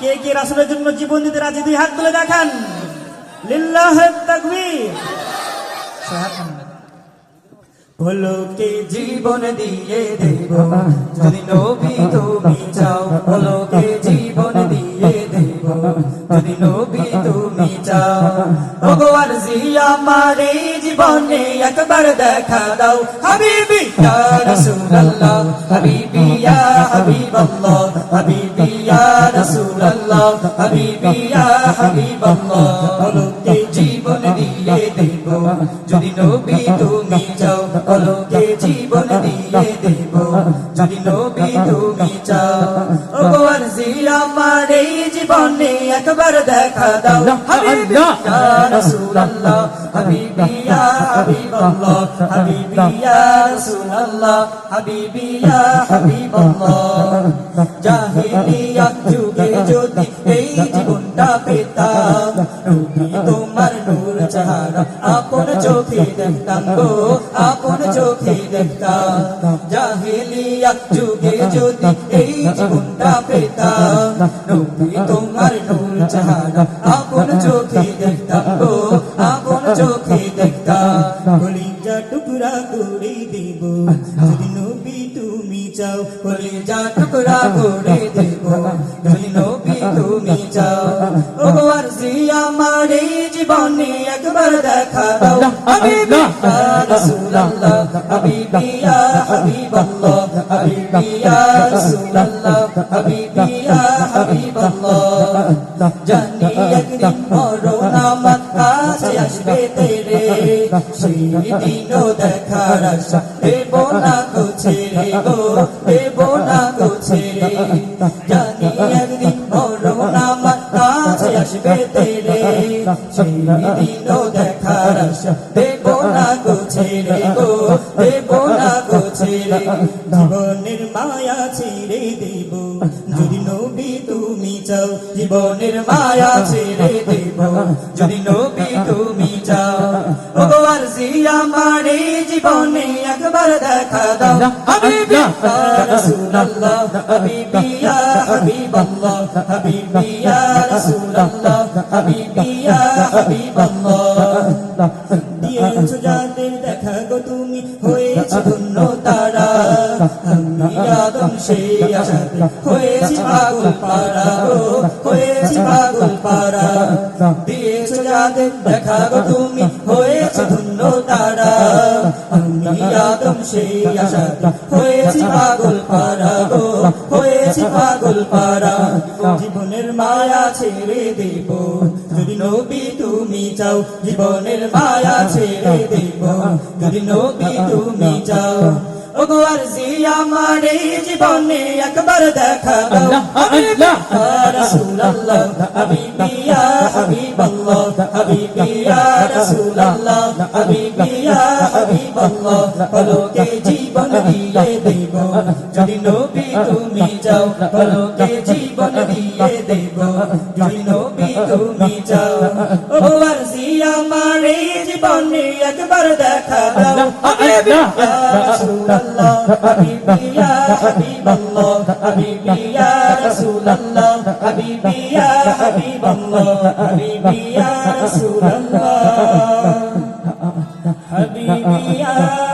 কে কে রাসুলের জন্য জীবন দিতে রাজি? দুই হাত তুলে দেখান। লিল্লাহ জীবন দিয়ে দেব? যদি নবী তুমি চাও বলোকে জীবন যদি নবী তুমি ভগবান জিয়া আমার জীবনে একবার দেখা দাও। হাবিবি ইয়া জীবন দিয়ে দেব। যদি নবী তুমি চাও ও গো আমার জীবনে একবার দেখা দাও। হাবিবি ইয়া রাসূলুল্লাহ হাবিবি ইয়া হাবিবাল্লাহ হাবিবি ইয়া রাসূলুল্লাহ হাবিবি ইয়া হাবিবাল্লাহ। জাহিলিয়া যুগে যদি এই জীবনটা পেতাম চোখে দেখতাম গো, আপন চোখে দেখতাম। জাহিলিয়া যুগে যদি এই জীবনটা পেতাম, নবী তোমার নূর চেহারা আপন চোখে দেখতাম গো, আপন চোখে দেখতাম। কলিজা টুকরা করে দেব, যদি নবী তুমি চাও, কলিজা টুকরা করে দেব, যদি নবী তুমি চাও। ও আমার এই জীবনে একবার দেখা দাও। হাবিবি ইয়া রাসূলুল্লাহ হাবিবি ইয়া হাবিবাল্লাহ হাবিবি ইয়া রাসূলুল্লাহ হাবিবি ইয়া হাবিবাল্লাহ জানি একদিন মরণ আমার কাছে আসবে তেরে সেই দিনও দেখার আশা দেব না গো ছেড়ে গো দেব না গো ছেড়ে জানি একদিন মরণ আমার কাছে আসবে তেরে সেই দিনও দেখার আশা দেব না গো ছেড়ে গো দেব না গো ছেড়ে জীবনের মায়া ছেড়ে দেব, যদি নবী তুমি চাও, জীবনের মায়া ছেড়ে দেব, যদি নবী তুমি আরজি আমার এই জীবনে একবার দেখা দাও হাবিবি রাসূলুল্লাহ হাবিবি ইয়া হাবিবাল্লাহ হাবিবি ইয়া রাসূলুল্লাহ হাবিবি ইয়া হাবিবাল্লাহ দিয়েছ যাদের দেখা গো তুমি হয়েছে ধন্য তারা। আমি আদম সেই আশাতে হয়েছি পাগল পারা গো, হয়েছি পাগল পারা দিয়েছ যাদের দেখা গো তুমি হয়েছে ধন্য তারা। আমি আদম সেই আশাতে হয়েছি পাগল পাগল পারা জীবনের মায়া ছেড়ে দেব যদি নবী তুমি চাও জীবনের মায়া ছেড়ে দেব যদি নবী তুমি চাও ও আরজি আমার এই জীবনে একবার দেখা দাও রাসূলুল্লাহ হাবিবি হাবিবাল্লাহ হাবিবি ইয়া রাসূলুল্লাহ হাবিবি ইয়া হাবিবাল্লাহ বলোকে জীবন দিয়ে দেব যদি নবী তুমি যাও বলোকে জীবন দিয়ে দেব যদি নবী তুমি যাও দেখা ইয়া ইয়া ইয়া ইয়া حبيبي يا